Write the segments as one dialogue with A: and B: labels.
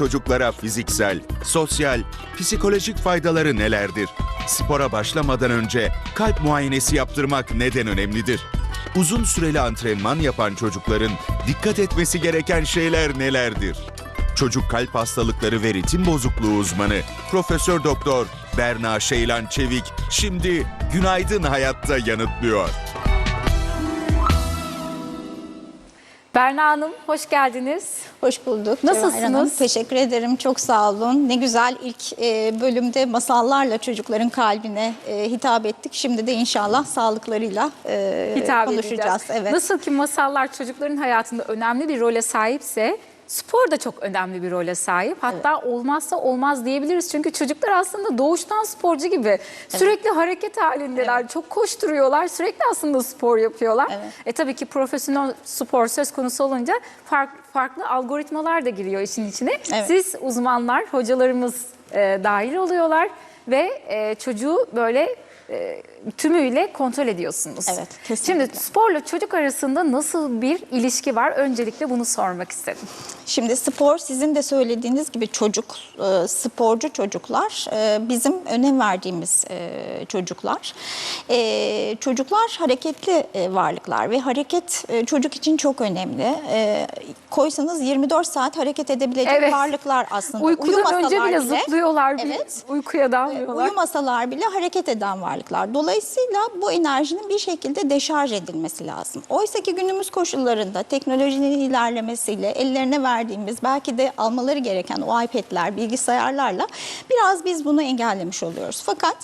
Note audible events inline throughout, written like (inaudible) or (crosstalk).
A: çocuklara fiziksel, sosyal, psikolojik faydaları nelerdir? Spora başlamadan önce kalp muayenesi yaptırmak neden önemlidir? Uzun süreli antrenman yapan çocukların dikkat etmesi gereken şeyler nelerdir? Çocuk kalp hastalıkları ve ritim bozukluğu uzmanı Profesör Doktor Berna Şeylan Çevik şimdi Günaydın Hayatta yanıtlıyor.
B: Berna Hanım hoş geldiniz.
C: Hoş bulduk.
B: Nasılsınız?
C: Hanım. Teşekkür ederim. Çok sağ olun. Ne güzel ilk e, bölümde masallarla çocukların kalbine e, hitap ettik. Şimdi de inşallah sağlıklarıyla e,
B: Hitap
C: konuşacağız.
B: edeceğiz.
C: Evet.
B: Nasıl ki masallar çocukların hayatında önemli bir role sahipse spor da çok önemli bir role sahip. Hatta olmazsa olmaz diyebiliriz. Çünkü çocuklar aslında doğuştan sporcu gibi. Sürekli hareket halindeler. Çok koşturuyorlar. Sürekli aslında spor yapıyorlar.
C: Evet.
B: E tabii ki profesyonel spor söz konusu olunca fark- farklı algoritmalar da giriyor işin içine.
C: Evet.
B: Siz uzmanlar, hocalarımız e, dahil oluyorlar ve e, çocuğu böyle e, tümüyle kontrol ediyorsunuz.
C: Evet, kesinlikle.
B: Şimdi sporla çocuk arasında nasıl bir ilişki var? Öncelikle bunu sormak istedim.
C: Şimdi spor sizin de söylediğiniz gibi çocuk, e, sporcu çocuklar e, bizim önem verdiğimiz e, çocuklar. Çocuklar hareketli varlıklar ve hareket çocuk için çok önemli. Koysanız 24 saat hareket edebilecek
B: Evet.
C: varlıklar aslında.
B: Uykudan önce
C: Uyumasalar
B: bile zıplıyorlar,
C: Evet.
B: uykuya dalmıyorlar.
C: Uyumasalar bile hareket eden varlıklar. Dolayısıyla bu enerjinin bir şekilde deşarj edilmesi lazım. Oysa ki günümüz koşullarında teknolojinin ilerlemesiyle ellerine verdiğimiz belki de almaları gereken o iPad'ler, bilgisayarlarla biraz biz bunu engellemiş oluyoruz. Fakat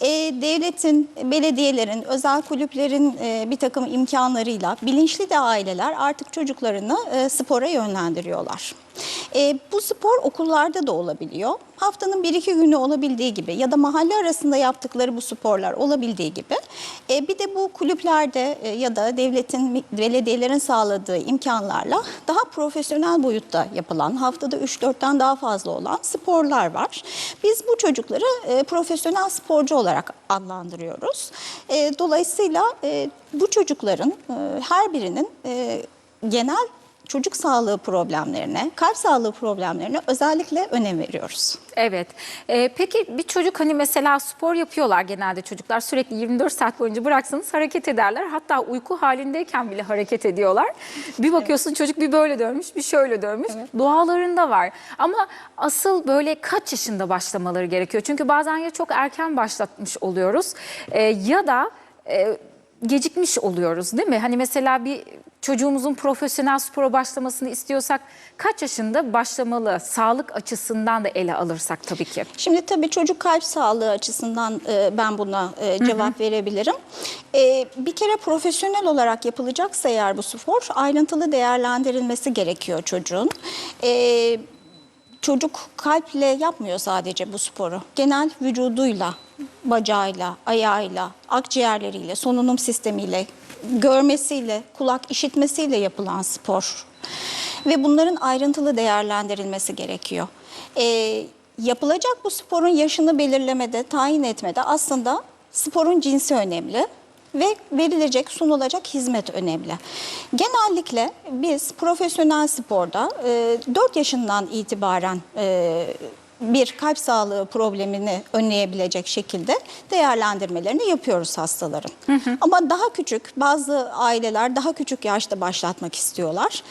C: e, devletin, belediyelerin, özel kulüplerin e, bir takım imkanlarıyla bilinçli de aileler artık çocuklarını e, spora yönlendiriyorlar. E, bu spor okullarda da olabiliyor. Haftanın bir iki günü olabildiği gibi ya da mahalle arasında yaptıkları bu sporlar olabildiği gibi. E, bir de bu kulüplerde e, ya da devletin, belediyelerin sağladığı imkanlarla daha profesyonel boyutta yapılan, haftada 3-4'ten daha fazla olan sporlar var. Biz bu çocukları e, profesyonel sporcu olarak adlandırıyoruz. E, dolayısıyla e, bu çocukların e, her birinin e, genel çocuk sağlığı problemlerine, kalp sağlığı problemlerine özellikle önem veriyoruz.
B: Evet. Ee, peki bir çocuk hani mesela spor yapıyorlar genelde çocuklar sürekli 24 saat boyunca bıraksanız hareket ederler. Hatta uyku halindeyken bile hareket ediyorlar. Bir bakıyorsun çocuk bir böyle dönmüş bir şöyle dönmüş. Doğalarında var. Ama asıl böyle kaç yaşında başlamaları gerekiyor? Çünkü bazen ya çok erken başlatmış oluyoruz e, ya da e, gecikmiş oluyoruz değil mi? Hani mesela bir çocuğumuzun profesyonel spora başlamasını istiyorsak kaç yaşında başlamalı? Sağlık açısından da ele alırsak tabii ki.
C: Şimdi tabii çocuk kalp sağlığı açısından e, ben buna e, cevap verebilirim. E, bir kere profesyonel olarak yapılacaksa eğer bu spor ayrıntılı değerlendirilmesi gerekiyor çocuğun. E, çocuk kalple yapmıyor sadece bu sporu. Genel vücuduyla, bacağıyla, ayağıyla, akciğerleriyle, solunum sistemiyle, görmesiyle, kulak işitmesiyle yapılan spor. Ve bunların ayrıntılı değerlendirilmesi gerekiyor. Ee, yapılacak bu sporun yaşını belirlemede, tayin etmede aslında sporun cinsi önemli ve verilecek, sunulacak hizmet önemli. Genellikle biz profesyonel sporda e, 4 yaşından itibaren e, bir kalp sağlığı problemini önleyebilecek şekilde değerlendirmelerini yapıyoruz hastaların. Ama daha küçük, bazı aileler daha küçük yaşta başlatmak istiyorlar.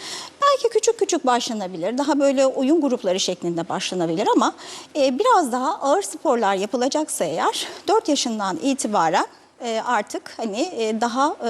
C: Belki küçük küçük başlanabilir, daha böyle oyun grupları şeklinde başlanabilir ama e, biraz daha ağır sporlar yapılacaksa eğer 4 yaşından itibaren artık hani e, daha e,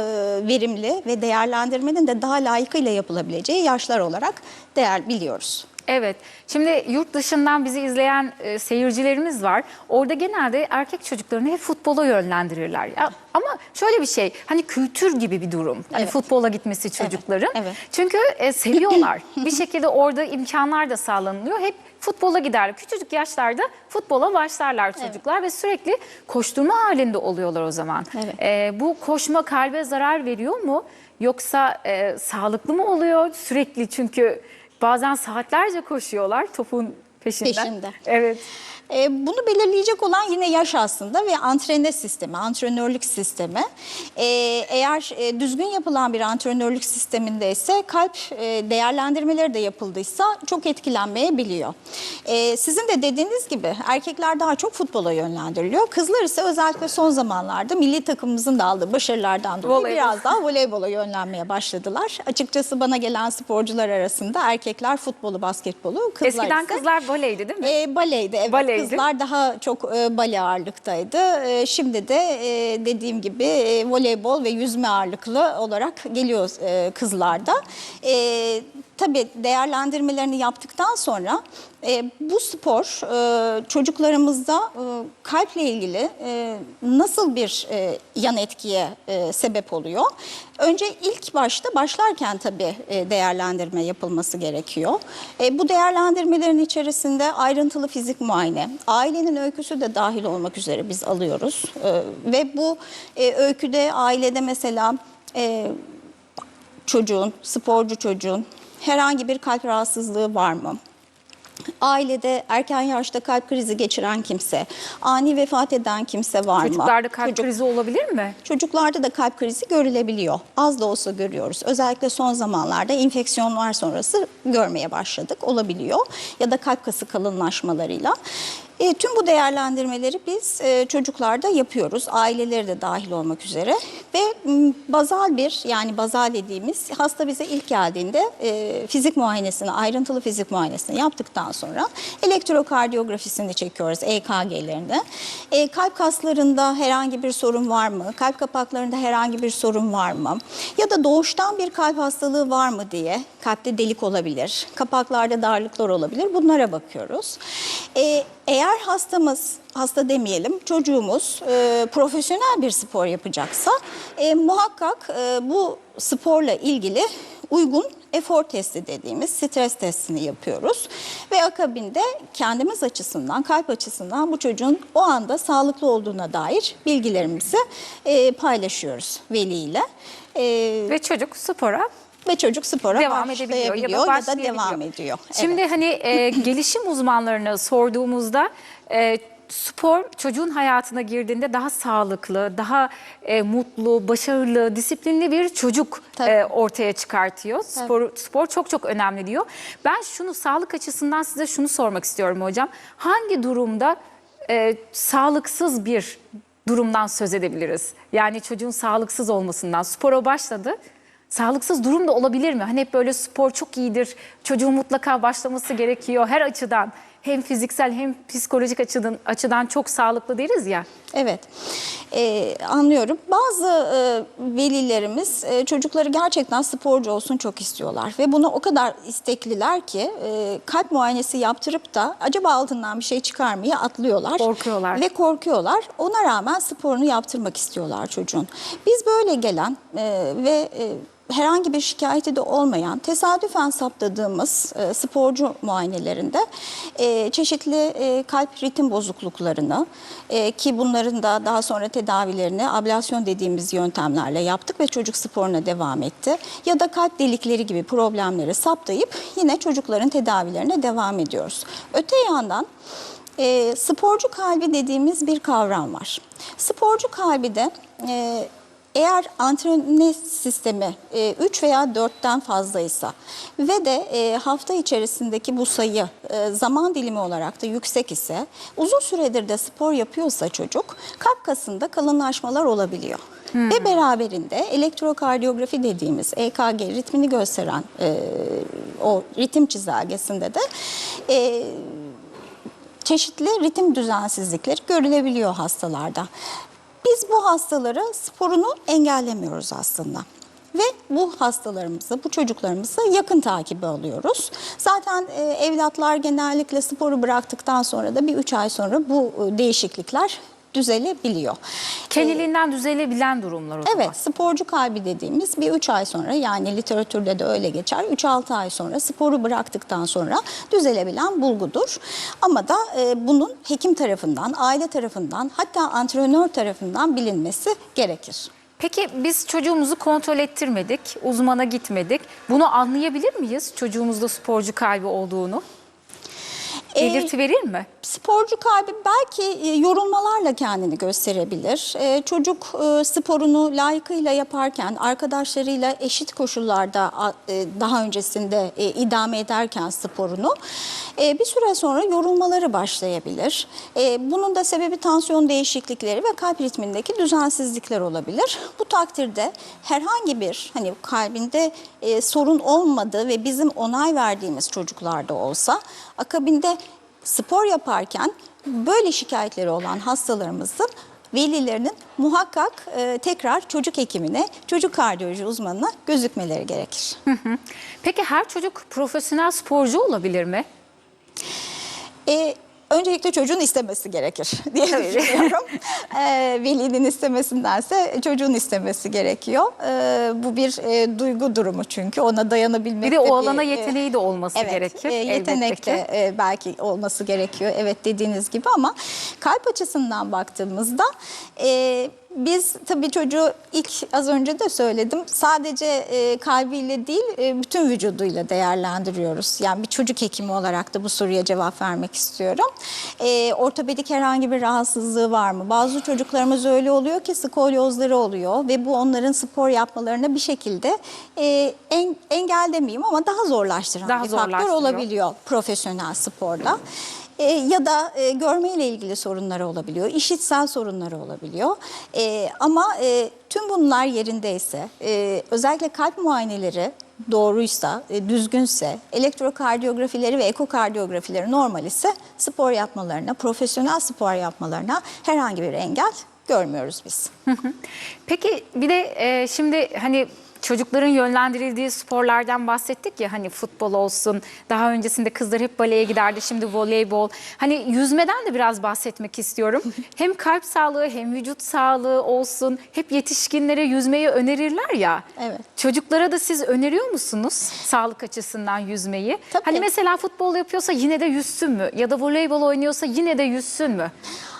C: verimli ve değerlendirmenin de daha layıkıyla yapılabileceği yaşlar olarak değer biliyoruz.
B: Evet. Şimdi yurt dışından bizi izleyen e, seyircilerimiz var. Orada genelde erkek çocuklarını hep futbola yönlendirirler. Ya, ama şöyle bir şey, hani kültür gibi bir durum. Hani
C: Evet.
B: futbola gitmesi çocukların.
C: evet.
B: Çünkü e, seviyorlar. (laughs) bir şekilde orada imkanlar da sağlanılıyor. Hep futbola giderler. Küçücük yaşlarda futbola başlarlar çocuklar ve sürekli koşturma halinde oluyorlar o zaman.
C: Evet.
B: E, bu koşma kalbe zarar veriyor mu? Yoksa e, sağlıklı mı oluyor? Sürekli çünkü bazen saatlerce koşuyorlar topun peşinden.
C: Peşinde.
B: Evet.
C: E, bunu belirleyecek olan yine yaş aslında ve antrene sistemi, antrenörlük sistemi. E, eğer e, düzgün yapılan bir antrenörlük sisteminde ise kalp e, değerlendirmeleri de yapıldıysa çok etkilenmeyebiliyor. E, sizin de dediğiniz gibi erkekler daha çok futbola yönlendiriliyor. Kızlar ise özellikle son zamanlarda milli takımımızın da aldığı başarılardan dolayı
B: Voleybol.
C: biraz daha voleybola yönlenmeye başladılar. Açıkçası bana gelen sporcular arasında erkekler futbolu, basketbolu, kızlar
B: Eskiden
C: ise
B: kızlar böyleydi değil mi?
C: e, baleydi. Evet,
B: Baleydi.
C: Kızlar daha çok e, bale ağırlıktaydı. E, şimdi de e, dediğim gibi e, voleybol ve yüzme ağırlıklı olarak geliyor e, kızlarda. E, tabii değerlendirmelerini yaptıktan sonra e, bu spor e, çocuklarımızda e, kalple ilgili e, nasıl bir e, yan etkiye e, sebep oluyor? Önce ilk başta başlarken tabii e, değerlendirme yapılması gerekiyor. E, bu değerlendirmelerin içerisinde ayrıntılı fizik muayene, ailenin öyküsü de dahil olmak üzere biz alıyoruz. E, ve bu e, öyküde ailede mesela e, çocuğun, sporcu çocuğun herhangi bir kalp rahatsızlığı var mı? Ailede erken yaşta kalp krizi geçiren kimse, ani vefat eden kimse var mı?
B: Çocuklarda kalp
C: Çocuk-
B: krizi olabilir mi?
C: Çocuklarda da kalp krizi görülebiliyor. Az da olsa görüyoruz. Özellikle son zamanlarda enfeksiyonlar sonrası görmeye başladık. Olabiliyor. Ya da kalp kası kalınlaşmalarıyla. E, tüm bu değerlendirmeleri biz e, çocuklarda yapıyoruz. Aileleri de dahil olmak üzere. Ve bazal bir yani bazal dediğimiz hasta bize ilk geldiğinde e, fizik muayenesini, ayrıntılı fizik muayenesini yaptıktan sonra elektrokardiyografisini çekiyoruz EKG'lerinde. E, kalp kaslarında herhangi bir sorun var mı? Kalp kapaklarında herhangi bir sorun var mı? Ya da doğuştan bir kalp hastalığı var mı diye kalpte delik olabilir, kapaklarda darlıklar olabilir. Bunlara bakıyoruz. E, eğer hastamız, hasta demeyelim, çocuğumuz e, profesyonel bir spor yapacaksa e, muhakkak e, bu sporla ilgili uygun efor testi dediğimiz stres testini yapıyoruz. Ve akabinde kendimiz açısından, kalp açısından bu çocuğun o anda sağlıklı olduğuna dair bilgilerimizi e, paylaşıyoruz veliyle. E,
B: Ve çocuk spora
C: ve çocuk spora
B: devam edebiliyor ya
C: başlayabiliyor
B: da
C: ya da,
B: başlayabiliyor.
C: devam ediyor.
B: Şimdi
C: Evet.
B: hani e, (laughs) gelişim uzmanlarına sorduğumuzda e, spor çocuğun hayatına girdiğinde daha sağlıklı, daha e, mutlu, başarılı, disiplinli bir çocuk
C: Tabii.
B: e, ortaya çıkartıyor. Spor, spor çok çok önemli diyor. Ben şunu sağlık açısından size şunu sormak istiyorum hocam. Hangi durumda e, sağlıksız bir durumdan söz edebiliriz? Yani çocuğun sağlıksız olmasından spora başladı. Sağlıksız durum da olabilir mi? Hani hep böyle spor çok iyidir, çocuğun mutlaka başlaması gerekiyor her açıdan. Hem fiziksel hem psikolojik açıdan, açıdan çok sağlıklı deriz ya.
C: Evet, Ee, anlıyorum. Bazı e, velilerimiz e, çocukları gerçekten sporcu olsun çok istiyorlar. Ve bunu o kadar istekliler ki e, kalp muayenesi yaptırıp da acaba altından bir şey çıkar mı atlıyorlar.
B: Korkuyorlar.
C: Ve korkuyorlar. Ona rağmen sporunu yaptırmak istiyorlar çocuğun. Biz böyle gelen e, ve... E, herhangi bir şikayeti de olmayan tesadüfen saptadığımız e, sporcu muayenelerinde e, çeşitli e, kalp ritim bozukluklarını e, ki bunların da daha sonra tedavilerini ablasyon dediğimiz yöntemlerle yaptık ve çocuk sporuna devam etti. Ya da kalp delikleri gibi problemleri saptayıp yine çocukların tedavilerine devam ediyoruz. Öte yandan e, sporcu kalbi dediğimiz bir kavram var. Sporcu kalbi de e, eğer antrenör sistemi 3 veya 4'ten fazlaysa ve de e, hafta içerisindeki bu sayı e, zaman dilimi olarak da yüksek ise uzun süredir de spor yapıyorsa çocuk kalp kasında kalınlaşmalar olabiliyor. Ve beraberinde elektrokardiyografi dediğimiz EKG ritmini gösteren e, o ritim çizelgesinde de e, çeşitli ritim düzensizlikleri görülebiliyor hastalarda. Biz bu hastaları sporunu engellemiyoruz aslında. Ve bu hastalarımızı, bu çocuklarımızı yakın takibi alıyoruz. Zaten e, evlatlar genellikle sporu bıraktıktan sonra da bir üç ay sonra bu e, değişiklikler düzelebiliyor.
B: Kendiliğinden düzelebilen durumlar o zaman.
C: Evet, sporcu kalbi dediğimiz bir 3 ay sonra yani literatürde de öyle geçer. 3-6 ay sonra sporu bıraktıktan sonra düzelebilen bulgudur. Ama da e, bunun hekim tarafından, aile tarafından hatta antrenör tarafından bilinmesi gerekir.
B: Peki biz çocuğumuzu kontrol ettirmedik, uzmana gitmedik. Bunu anlayabilir miyiz çocuğumuzda sporcu kalbi olduğunu? Belirti verir mi?
C: Sporcu kalbi belki e, yorulmalarla kendini gösterebilir. E, Çocuk e, sporunu layıkıyla yaparken, arkadaşlarıyla eşit koşullarda daha öncesinde idame ederken sporunu bir süre sonra yorulmaları başlayabilir. Bunun da sebebi tansiyon değişiklikleri ve kalp ritmindeki düzensizlikler olabilir. Bu takdirde herhangi bir hani kalbinde sorun olmadığı ve bizim onay verdiğimiz çocuklarda olsa akabinde spor yaparken böyle şikayetleri olan hastalarımızın velilerinin muhakkak e, tekrar çocuk hekimine, çocuk kardiyoloji uzmanına gözükmeleri gerekir.
B: Peki her çocuk profesyonel sporcu olabilir mi?
C: E, öncelikle çocuğun istemesi gerekir (laughs) diye düşünüyorum. E, velinin istemesindense çocuğun istemesi gerekiyor. E, bu bir e, duygu durumu çünkü ona dayanabilmek
B: Bir de o
C: bir,
B: alana
C: e,
B: yeteneği de olması
C: Evet,
B: gerekir.
C: e, yetenek de e, belki olması gerekiyor. Evet dediğiniz gibi ama kalp açısından baktığımızda e, biz tabii çocuğu ilk az önce de söyledim. Sadece e, kalbiyle değil e, bütün vücuduyla değerlendiriyoruz. Yani bir çocuk hekimi olarak da bu soruya cevap vermek istiyorum. E, ortopedik herhangi bir rahatsızlığı var mı? Bazı çocuklarımız öyle oluyor ki skolyozları oluyor ve bu onların spor yapmalarına bir şekilde e, en, engel demeyeyim ama daha zorlaştıran
B: Daha
C: bir faktör olabiliyor profesyonel sporda. E, ya da e, görmeyle ilgili sorunları olabiliyor, işitsel sorunları olabiliyor. E, ama e, tüm bunlar yerindeyse, e, özellikle kalp muayeneleri doğruysa, e, düzgünse, elektrokardiyografileri ve ekokardiyografileri normal ise spor yapmalarına, profesyonel spor yapmalarına herhangi bir engel görmüyoruz biz.
B: Peki bir de e, şimdi hani çocukların yönlendirildiği sporlardan bahsettik ya hani futbol olsun daha öncesinde kızlar hep baleye giderdi şimdi voleybol. Hani yüzmeden de biraz bahsetmek istiyorum. (laughs) Hem kalp sağlığı hem vücut sağlığı olsun hep yetişkinlere yüzmeyi önerirler ya.
C: Evet.
B: çocuklara da siz öneriyor musunuz sağlık açısından yüzmeyi?
C: Tabii.
B: hani mesela futbol yapıyorsa yine de yüzsün mü? Ya da voleybol oynuyorsa yine de yüzsün mü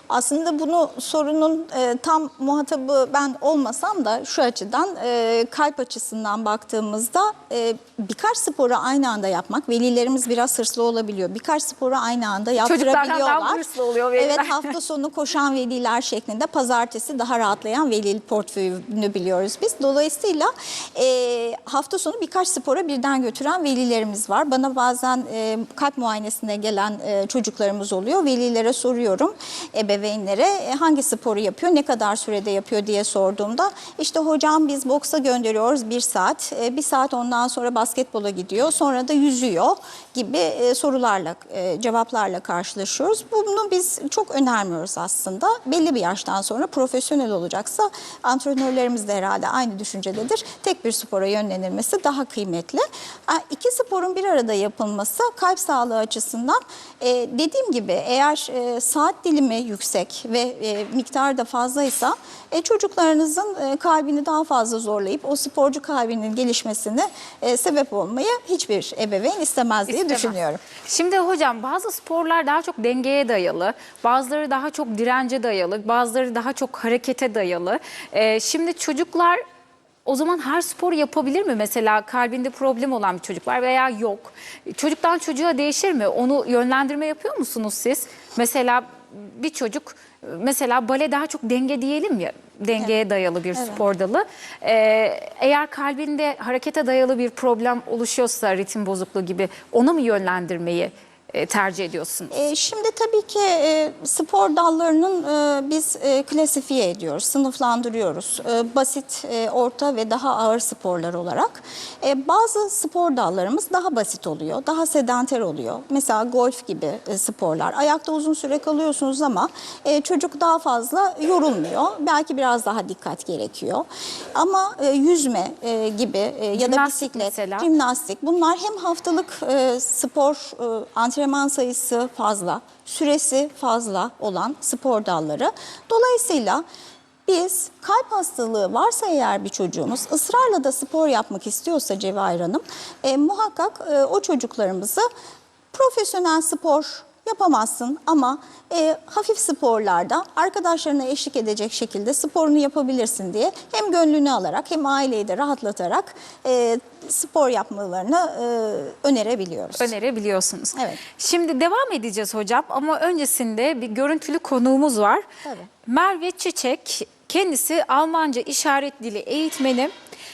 C: Aslında bunu sorunun e, tam muhatabı ben olmasam da şu açıdan e, kalp açısından baktığımızda e, birkaç sporu aynı anda yapmak velilerimiz biraz hırslı olabiliyor. Birkaç sporu aynı anda
B: Çocuklardan daha
C: yaptırabiliyorlar.
B: hırslı oluyor veliler.
C: Evet hafta sonu koşan veliler şeklinde pazartesi daha rahatlayan veli portföyünü biliyoruz biz. Dolayısıyla e, hafta sonu birkaç spora birden götüren velilerimiz var. Bana bazen e, kalp muayenesine gelen e, çocuklarımız oluyor. Velilere soruyorum ebeveynlere e, hangi sporu yapıyor, ne kadar sürede yapıyor diye sorduğumda işte hocam biz boksa gönderiyoruz bir saat, e, bir saat ondan sonra basketbola gidiyor, sonra da yüzüyor gibi e, sorularla, cevaplarla karşılaşıyoruz. Bunu biz çok önermiyoruz aslında. Belli bir yaştan sonra profesyonel olacaksa antrenörlerimiz de herhalde aynı düşüncededir. Tek bir spora yönlenilmesi daha kıymetli. İki sporun bir arada yapılması kalp sağlığı açısından dediğim gibi eğer saat dilimi yüksek ve e, miktar da fazlaysa e, çocuklarınızın e, kalbini daha fazla zorlayıp o sporcu kalbinin gelişmesine e, sebep olmayı hiçbir ebeveyn istemez diye
B: İstemez.
C: düşünüyorum.
B: Şimdi hocam bazı sporlar daha çok dengeye dayalı, bazıları daha çok dirence dayalı, bazıları daha çok harekete dayalı. Ee, şimdi çocuklar o zaman her spor yapabilir mi? Mesela kalbinde problem olan bir çocuk var veya yok. Çocuktan çocuğa değişir mi? Onu yönlendirme yapıyor musunuz siz? Mesela bir çocuk mesela bale daha çok denge diyelim ya dengeye dayalı bir spor dalı. Ee, eğer kalbinde harekete dayalı bir problem oluşuyorsa ritim bozukluğu gibi onu mu yönlendirmeyi tercih ediyorsunuz?
C: E, şimdi tabii ki e, spor dallarının e, biz e, klasifiye ediyoruz, sınıflandırıyoruz. E, basit, e, orta ve daha ağır sporlar olarak. E, bazı spor dallarımız daha basit oluyor, daha sedanter oluyor. Mesela golf gibi e, sporlar. Ayakta uzun süre kalıyorsunuz ama e, çocuk daha fazla yorulmuyor. Belki biraz daha dikkat gerekiyor. Ama e, yüzme e, gibi e, ya da
B: Jimnastik
C: bisiklet,
B: mesela.
C: jimnastik bunlar hem haftalık e, spor e, antrenman sayısı fazla, süresi fazla olan spor dalları. Dolayısıyla biz kalp hastalığı varsa eğer bir çocuğumuz ısrarla da spor yapmak istiyorsa Cevahir Hanım e, muhakkak e, o çocuklarımızı profesyonel spor yapamazsın ama e, hafif sporlarda arkadaşlarına eşlik edecek şekilde sporunu yapabilirsin diye hem gönlünü alarak hem aileyi de rahatlatarak e, spor yapmalarını e, önerebiliyoruz.
B: önerebiliyorsunuz.
C: Evet.
B: Şimdi devam edeceğiz hocam ama öncesinde bir görüntülü konuğumuz var.
C: Tabii.
B: Merve Çiçek kendisi Almanca işaret dili eğitmeni.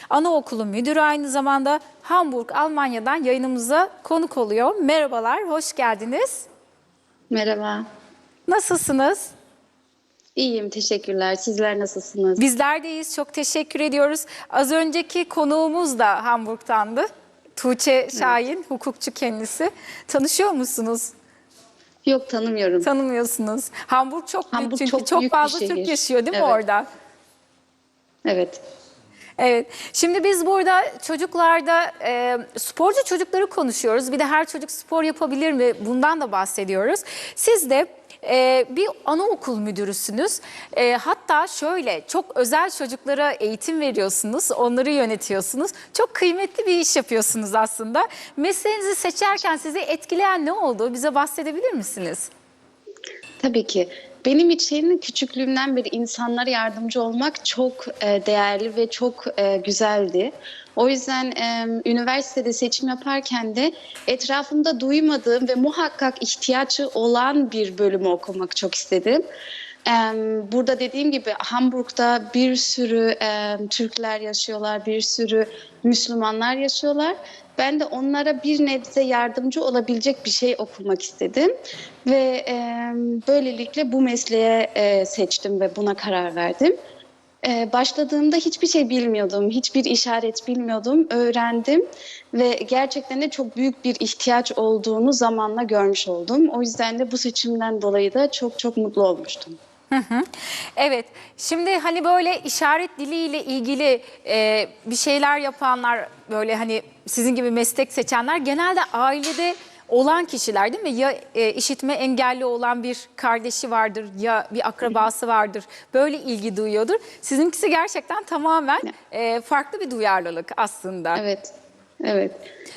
B: Anaokulu müdürü aynı zamanda Hamburg, Almanya'dan yayınımıza konuk oluyor. Merhabalar, hoş geldiniz.
D: Merhaba.
B: Nasılsınız?
D: İyiyim, teşekkürler. Sizler nasılsınız?
B: Bizler deyiz, çok teşekkür ediyoruz. Az önceki konuğumuz da Hamburg'tandı. Tuğçe Şahin, hukukçu kendisi. Tanışıyor musunuz?
D: Yok, tanımıyorum.
B: Tanımıyorsunuz. Hamburg çok büyük
D: Hamburg
B: çünkü
D: çok
B: çok,
D: büyük
B: fazla
D: şehir.
B: Türk yaşıyor değil mi
D: Evet.
B: orada?
D: evet.
B: Evet. Şimdi biz burada çocuklarda e, sporcu çocukları konuşuyoruz. Bir de her çocuk spor yapabilir mi? Bundan da bahsediyoruz. Siz de e, bir anaokul müdürüsünüz. E, hatta şöyle çok özel çocuklara eğitim veriyorsunuz. Onları yönetiyorsunuz. Çok kıymetli bir iş yapıyorsunuz aslında. Mesleğinizi seçerken sizi etkileyen ne oldu? Bize bahsedebilir misiniz?
D: Tabii ki. Benim için küçüklüğümden beri insanlara yardımcı olmak çok e, değerli ve çok e, güzeldi. O yüzden e, üniversitede seçim yaparken de etrafımda duymadığım ve muhakkak ihtiyacı olan bir bölümü okumak çok istedim. Burada dediğim gibi Hamburg'da bir sürü Türkler yaşıyorlar, bir sürü Müslümanlar yaşıyorlar. Ben de onlara bir nebze yardımcı olabilecek bir şey okumak istedim ve e, böylelikle bu mesleğe e, seçtim ve buna karar verdim. E, başladığımda hiçbir şey bilmiyordum, hiçbir işaret bilmiyordum, öğrendim ve gerçekten de çok büyük bir ihtiyaç olduğunu zamanla görmüş oldum. O yüzden de bu seçimden dolayı da çok çok mutlu olmuştum.
B: Hı hı. Evet, şimdi hani böyle işaret diliyle ilgili e, bir şeyler yapanlar, böyle hani sizin gibi meslek seçenler genelde ailede olan kişiler değil mi? Ya e, işitme engelli olan bir kardeşi vardır ya bir akrabası vardır. Böyle ilgi duyuyordur. Sizinkisi gerçekten tamamen e, farklı bir duyarlılık aslında.
D: Evet, evet.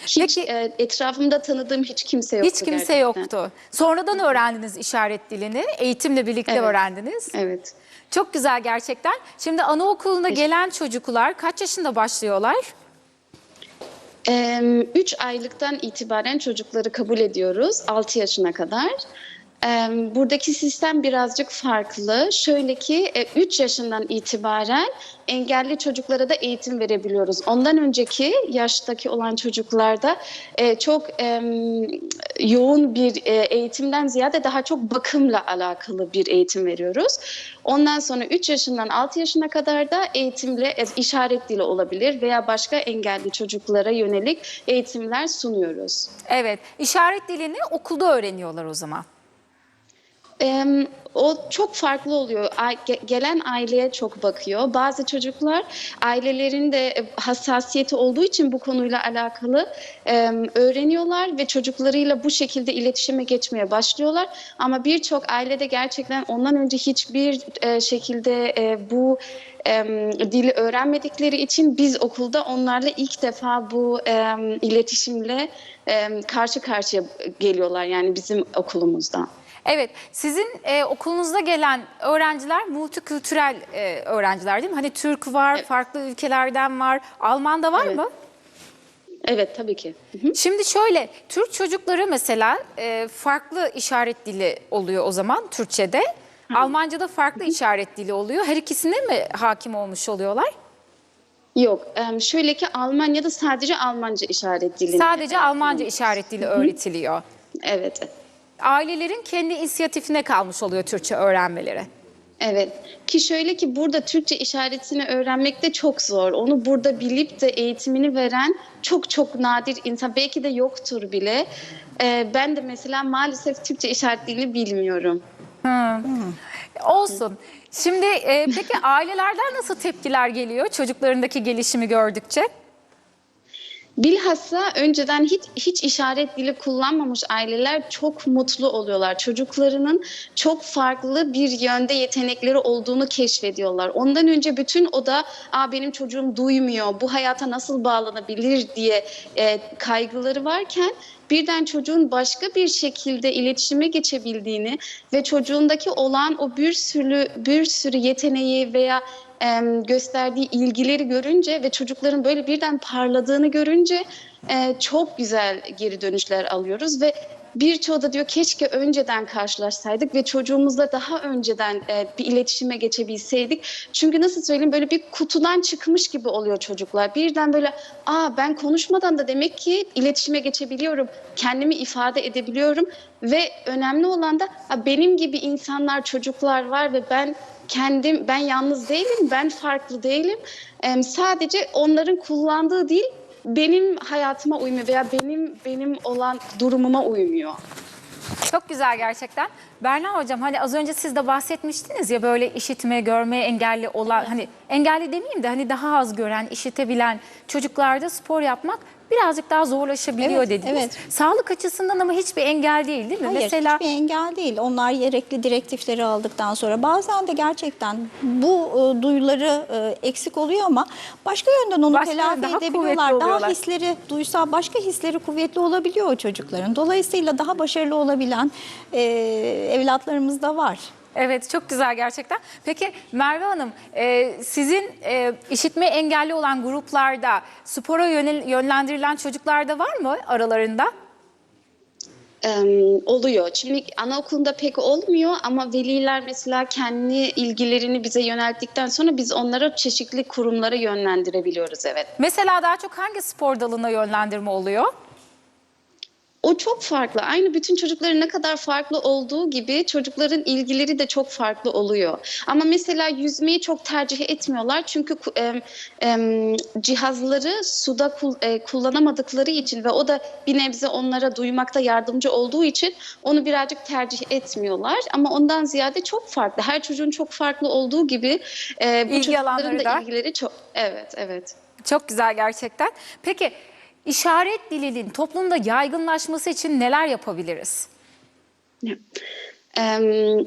D: Hiç
B: Peki-
D: e, etrafımda tanıdığım hiç kimse yoktu
B: Hiç kimse
D: gerçekten.
B: yoktu. Sonradan öğrendiniz işaret dilini, eğitimle birlikte
D: Evet.
B: öğrendiniz.
D: Evet.
B: Çok güzel gerçekten. Şimdi anaokuluna gelen çocuklar kaç yaşında başlıyorlar?
D: 3 aylıktan itibaren çocukları kabul ediyoruz 6 yaşına kadar. Buradaki sistem birazcık farklı. Şöyle ki 3 yaşından itibaren engelli çocuklara da eğitim verebiliyoruz. Ondan önceki yaştaki olan çocuklarda e, çok yoğun bir e, eğitimden ziyade daha çok bakımla alakalı bir eğitim veriyoruz. Ondan sonra 3 yaşından 6 yaşına kadar da eğitimle e, işaret dili olabilir veya başka engelli çocuklara yönelik eğitimler sunuyoruz.
B: Evet, işaret dilini okulda öğreniyorlar o zaman.
D: Em, o çok farklı oluyor. Gelen aileye çok bakıyor. Bazı çocuklar ailelerin de e, hassasiyeti olduğu için bu konuyla alakalı em, öğreniyorlar ve çocuklarıyla bu şekilde iletişime geçmeye başlıyorlar. Ama birçok ailede gerçekten ondan önce hiçbir e, şekilde e, bu em, dili öğrenmedikleri için biz okulda onlarla ilk defa bu em, iletişimle em, karşı karşıya geliyorlar yani bizim okulumuzda.
B: Evet, sizin e, okulunuzda gelen öğrenciler multikültürel e, öğrenciler değil mi? Hani Türk var,
D: Evet.
B: farklı ülkelerden var. Alman da var
D: Evet.
B: mı?
D: Evet tabii ki. Hı hı.
B: Şimdi şöyle, Türk çocukları mesela e, farklı işaret dili oluyor o zaman Türkçe'de. Almanca'da farklı işaret dili oluyor. Her ikisine mi hakim olmuş oluyorlar?
D: Yok, şöyle ki Almanya'da sadece Almanca işaret dilini.
B: Sadece Almanca işaret dili öğretiliyor.
D: Evet,
B: Ailelerin kendi inisiyatifine kalmış oluyor Türkçe öğrenmeleri.
D: evet. Ki şöyle ki burada Türkçe işaretini öğrenmek de çok zor. Onu burada bilip de eğitimini veren çok çok nadir insan. Belki de yoktur bile. Ee, ben de mesela maalesef Türkçe işaret dilini bilmiyorum.
B: Olsun. Şimdi e, peki ailelerden nasıl tepkiler geliyor çocuklarındaki gelişimi gördükçe?
D: Bilhassa önceden hiç hiç işaret dili kullanmamış aileler çok mutlu oluyorlar. Çocuklarının çok farklı bir yönde yetenekleri olduğunu keşfediyorlar. Ondan önce bütün o da Aa, benim çocuğum duymuyor, bu hayata nasıl bağlanabilir diye e, kaygıları varken birden çocuğun başka bir şekilde iletişime geçebildiğini ve çocuğundaki olan o bir sürü bir sürü yeteneği veya em, gösterdiği ilgileri görünce ve çocukların böyle birden parladığını görünce e, çok güzel geri dönüşler alıyoruz ve birçoğu da diyor keşke önceden karşılaşsaydık ve çocuğumuzla daha önceden e, bir iletişime geçebilseydik. Çünkü nasıl söyleyeyim böyle bir kutudan çıkmış gibi oluyor çocuklar. Birden böyle aa ben konuşmadan da demek ki iletişime geçebiliyorum. Kendimi ifade edebiliyorum ve önemli olan da "Aa, benim gibi insanlar çocuklar var ve ben kendim ben yalnız değilim, ben farklı değilim. Em, sadece onların kullandığı dil benim hayatıma uymuyor veya benim benim olan durumuma uymuyor.
B: Çok güzel gerçekten. Berna hocam hani az önce siz de bahsetmiştiniz ya böyle işitme, görme engelli olan hani engelli demeyeyim de hani daha az gören, işitebilen çocuklarda spor yapmak birazcık daha zorlaşabiliyor
C: Evet,
B: dediniz.
C: evet.
B: Sağlık açısından ama hiçbir engel değil değil mi?
C: Hayır,
B: Mesela
C: hiçbir engel değil. Onlar gerekli direktifleri aldıktan sonra bazen de gerçekten bu e, duyuları e, eksik oluyor ama başka yönden onu
B: Başka
C: telafi
B: daha
C: edebiliyorlar. Daha hisleri, duysal başka hisleri kuvvetli olabiliyor o çocukların. Dolayısıyla daha başarılı olabilen e, evlatlarımız da var.
B: Evet çok güzel gerçekten. Peki Merve Hanım e, sizin e, işitme engelli olan gruplarda spora yönel- yönlendirilen çocuklar da var mı aralarında?
D: Em, oluyor. Şimdi anaokulunda pek olmuyor ama veliler mesela kendi ilgilerini bize yönelttikten sonra biz onları çeşitli kurumlara yönlendirebiliyoruz evet.
B: Mesela daha çok hangi spor dalına yönlendirme oluyor?
D: O çok farklı. Aynı bütün çocukların ne kadar farklı olduğu gibi çocukların ilgileri de çok farklı oluyor. Ama mesela yüzmeyi çok tercih etmiyorlar çünkü em, em, cihazları suda kul- e, kullanamadıkları için ve o da bir nebze onlara duymakta yardımcı olduğu için onu birazcık tercih etmiyorlar. Ama ondan ziyade çok farklı. Her çocuğun çok farklı olduğu gibi e, bu
B: İlgi
D: çocukların da
B: da.
D: ilgileri çok. Evet, evet.
B: Çok güzel gerçekten. Peki işaret dilinin toplumda yaygınlaşması için neler yapabiliriz?
D: Em,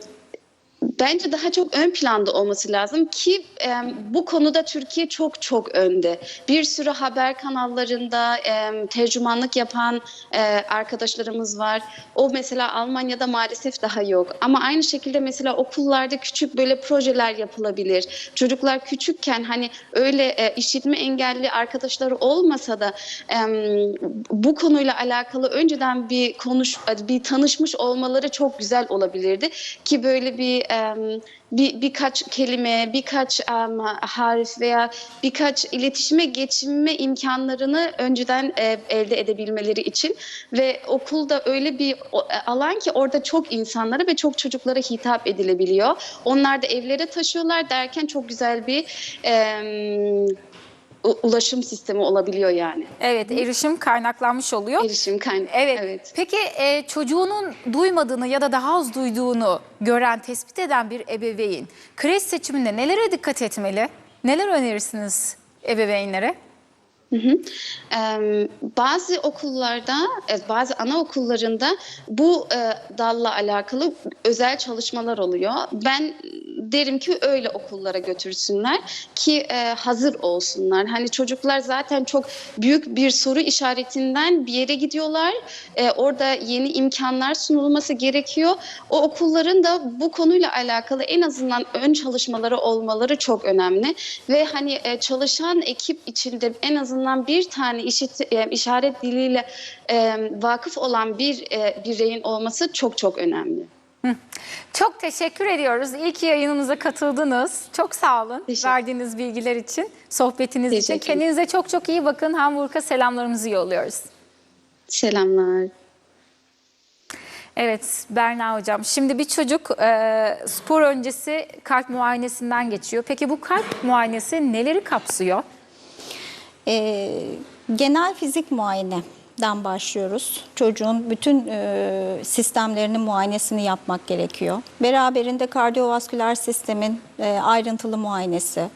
D: Bence daha çok ön planda olması lazım ki em, bu konuda Türkiye çok çok önde. Bir sürü haber kanallarında em, tercümanlık yapan e, arkadaşlarımız var. O mesela Almanya'da maalesef daha yok. Ama aynı şekilde mesela okullarda küçük böyle projeler yapılabilir. Çocuklar küçükken hani öyle e, işitme engelli arkadaşları olmasa da em, bu konuyla alakalı önceden bir konuş bir tanışmış olmaları çok güzel olabilirdi ki böyle bir em, bir birkaç kelime, birkaç em, harf veya birkaç iletişime geçinme imkanlarını önceden e, elde edebilmeleri için ve okulda öyle bir e, alan ki orada çok insanlara ve çok çocuklara hitap edilebiliyor. Onlar da evlere taşıyorlar derken çok güzel bir u- ulaşım sistemi olabiliyor yani.
B: Evet erişim kaynaklanmış oluyor.
D: Erişim kaynağı.
B: Evet. Peki e, çocuğunun duymadığını ya da daha az duyduğunu gören, tespit eden bir ebeveyn kreş seçiminde nelere dikkat etmeli? Neler önerirsiniz ebeveynlere?
D: Hı hı. Em, bazı okullarda, e, bazı anaokullarında bu e, dalla alakalı özel çalışmalar oluyor. Ben derim ki öyle okullara götürsünler ki e, hazır olsunlar. Hani çocuklar zaten çok büyük bir soru işaretinden bir yere gidiyorlar. E, orada yeni imkanlar sunulması gerekiyor. O okulların da bu konuyla alakalı en azından ön çalışmaları olmaları çok önemli ve hani e, çalışan ekip içinde en azından bir tane işit, e, işaret diliyle e, vakıf olan bir e, bireyin olması çok çok önemli.
B: Çok teşekkür ediyoruz. İyi ki yayınımıza katıldınız. Çok sağ olun
D: Teşekkür-
B: verdiğiniz bilgiler için, sohbetiniz için.
D: Teşekkür ederim.
B: Kendinize çok çok iyi bakın. Hamburg'a selamlarımızı yolluyoruz.
D: Selamlar.
B: Evet Berna Hocam. Şimdi bir çocuk e, spor öncesi kalp muayenesinden geçiyor. Peki bu kalp muayenesi neleri kapsıyor?
C: E, genel fizik muayeneden başlıyoruz. Çocuğun bütün e, sistemlerinin muayenesini yapmak gerekiyor. Beraberinde kardiyovasküler sistemin e, ayrıntılı muayenesi,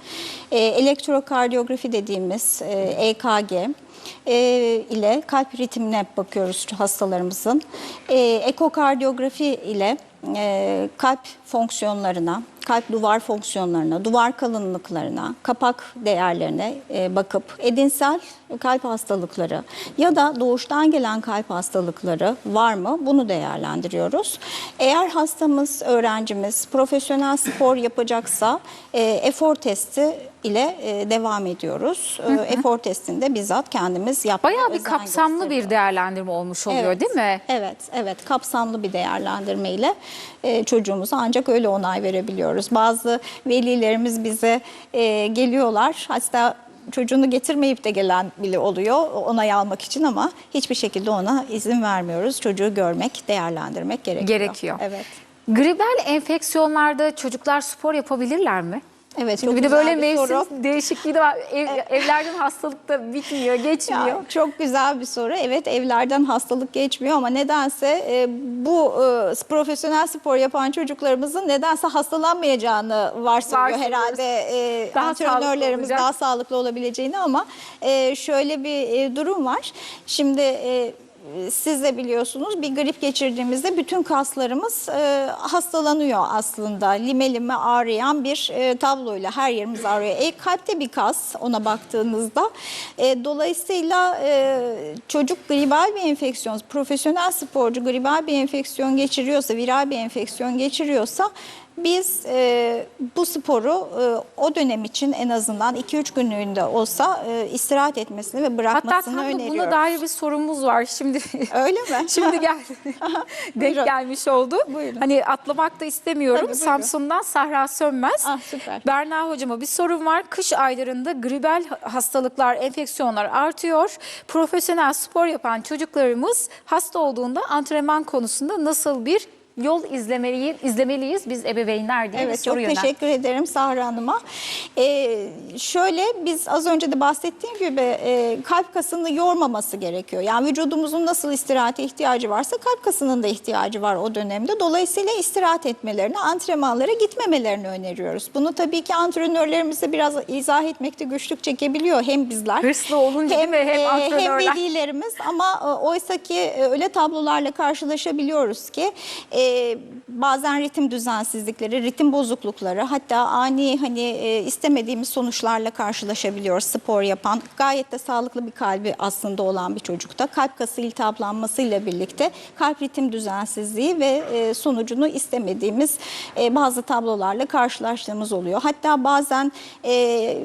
C: e, elektrokardiyografi dediğimiz e, EKG, e, ile kalp ritmine bakıyoruz hastalarımızın. E, ekokardiyografi ile e, kalp fonksiyonlarına, kalp duvar fonksiyonlarına, duvar kalınlıklarına, kapak değerlerine e, bakıp edinsel kalp hastalıkları ya da doğuştan gelen kalp hastalıkları var mı bunu değerlendiriyoruz. Eğer hastamız, öğrencimiz profesyonel spor yapacaksa e, efor testi ile e, devam ediyoruz. E, efor testinde bizzat kendimiz yapmaya
B: Bayağı bir kapsamlı bir değerlendirme olmuş oluyor
C: Evet,
B: değil mi?
C: Evet, evet. Kapsamlı bir değerlendirmeyle e, çocuğumuza ancak öyle onay verebiliyoruz. Bazı velilerimiz bize e, geliyorlar. Hatta çocuğunu getirmeyip de gelen bile oluyor onay almak için ama hiçbir şekilde ona izin vermiyoruz. Çocuğu görmek, değerlendirmek gerekiyor.
B: Gerekiyor.
C: Evet.
B: Gribel enfeksiyonlarda çocuklar spor yapabilirler mi?
C: Evet,
B: Şimdi bir de böyle
C: bir
B: mevsim
C: soru.
B: değişikliği de var. Ev, evlerden hastalık da bitmiyor, geçmiyor.
C: Ya, çok güzel bir soru. Evet evlerden hastalık geçmiyor ama nedense e, bu e, profesyonel spor yapan çocuklarımızın nedense hastalanmayacağını varsayıyor
B: Varsayıyoruz.
C: herhalde e,
B: Daha
C: antrenörlerimiz
B: sağlıklı
C: daha sağlıklı olabileceğini ama e, şöyle bir e, durum var. Şimdi e, siz de biliyorsunuz bir grip geçirdiğimizde bütün kaslarımız e, hastalanıyor aslında. Lime lime ağrıyan bir e, tabloyla her yerimiz ağrıyor. E, kalpte bir kas ona baktığınızda. E, dolayısıyla e, çocuk gribal bir enfeksiyon, profesyonel sporcu gribal bir enfeksiyon geçiriyorsa, viral bir enfeksiyon geçiriyorsa biz e, bu sporu e, o dönem için en azından 2-3 günlüğünde olsa e, istirahat etmesini ve
B: Hatta
C: bırakmasını
B: da
C: öneriyoruz.
B: buna dair bir sorumuz var. Şimdi (laughs)
C: Öyle mi? (laughs)
B: Şimdi gel. (laughs) Denk
C: Buyurun.
B: gelmiş oldu.
C: Buyurun.
B: Hani atlamak da istemiyorum.
C: Tabii.
B: Samsun'dan Sahra Sönmez.
C: Ah, süper.
B: Berna hocama bir sorun var. Kış aylarında gribel hastalıklar, enfeksiyonlar artıyor. Profesyonel spor yapan çocuklarımız hasta olduğunda antrenman konusunda nasıl bir yol izlemeliyiz, izlemeliyiz biz ebeveynler diye bir
C: Evet çok teşekkür ederim Sahra Hanım'a. Ee, şöyle biz az önce de bahsettiğim gibi e, kalp kasını yormaması gerekiyor. Yani vücudumuzun nasıl istirahate ihtiyacı varsa kalp kasının da ihtiyacı var o dönemde. Dolayısıyla istirahat etmelerini, antrenmanlara gitmemelerini öneriyoruz. Bunu tabii ki antrenörlerimize biraz izah etmekte güçlük çekebiliyor hem bizler.
B: Hırslı olunca değil mi? Hem
C: e,
B: antrenörler.
C: Hem velilerimiz ama e, oysa ki e, öyle tablolarla karşılaşabiliyoruz ki e, bazen ritim düzensizlikleri, ritim bozuklukları hatta ani hani e, istemediğimiz sonuçlarla karşılaşabiliyoruz spor yapan. Gayet de sağlıklı bir kalbi aslında olan bir çocukta kalp kası iltihaplanmasıyla birlikte kalp ritim düzensizliği ve e, sonucunu istemediğimiz e, bazı tablolarla karşılaştığımız oluyor. Hatta bazen e,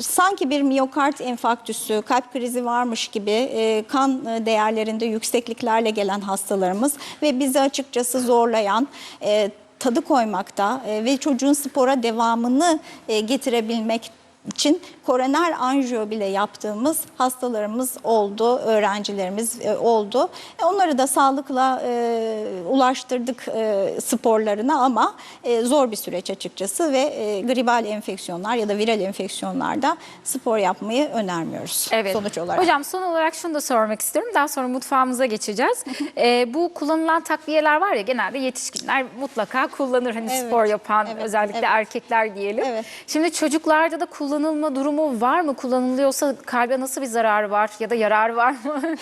C: sanki bir miyokard enfarktüsü, kalp krizi varmış gibi e, kan e, değerlerinde yüksekliklerle gelen hastalarımız ve bizi açıkçası zorlayan e, tadı koymakta e, ve çocuğun spora devamını e, getirebilmek için koroner anjiyo bile yaptığımız hastalarımız oldu, öğrencilerimiz e, oldu. E, Onları da sağlıkla e, ulaştırdık e, sporlarına ama e, zor bir süreç açıkçası ve e, gribal enfeksiyonlar ya da viral enfeksiyonlarda spor yapmayı önermiyoruz
B: Evet.
C: sonuç olarak.
B: Hocam son olarak şunu da sormak istiyorum. Daha sonra mutfağımıza geçeceğiz. Ee, (laughs) bu kullanılan takviyeler var ya genelde yetişkinler mutlaka kullanır. Hani
C: Evet,
B: spor yapan
C: evet,
B: özellikle
C: evet.
B: erkekler diyelim.
C: Evet.
B: Şimdi çocuklarda da kullanılma durumu var mı? Kullanılıyorsa kalbe nasıl bir zararı var ya da yararı var mı? (laughs)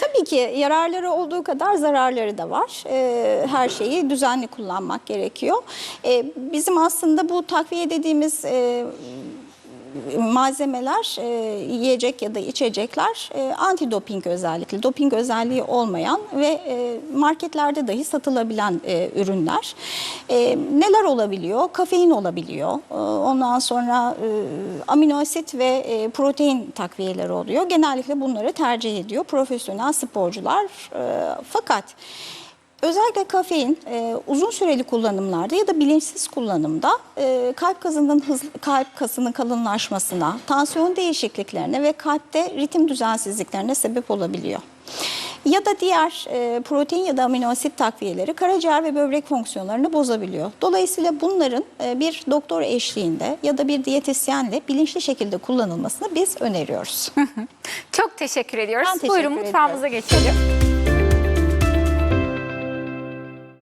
C: Tabii ki yararları olduğu kadar zararları da var. Ee, her şeyi düzenli kullanmak gerekiyor. Ee, bizim aslında bu takviye dediğimiz e, malzemeler, e, yiyecek ya da içecekler e, anti-doping özellikle, doping özelliği olmayan ve e, marketlerde dahi satılabilen e, ürünler. E, neler olabiliyor? Kafein olabiliyor. E, ondan sonra e, amino asit ve e, protein takviyeleri oluyor. Genellikle bunları tercih ediyor profesyonel sporcular. E, fakat Özellikle kafein e, uzun süreli kullanımlarda ya da bilinçsiz kullanımda e, kalp kasının hızlı, kalp kasının kalınlaşmasına, tansiyon değişikliklerine ve kalpte ritim düzensizliklerine sebep olabiliyor. Ya da diğer e, protein ya da amino asit takviyeleri karaciğer ve böbrek fonksiyonlarını bozabiliyor. Dolayısıyla bunların e, bir doktor eşliğinde ya da bir diyetisyenle bilinçli şekilde kullanılmasını biz öneriyoruz.
B: Çok teşekkür ediyoruz.
C: Ben teşekkür
B: Buyurun
C: ediyorum.
B: mutfağımıza geçelim.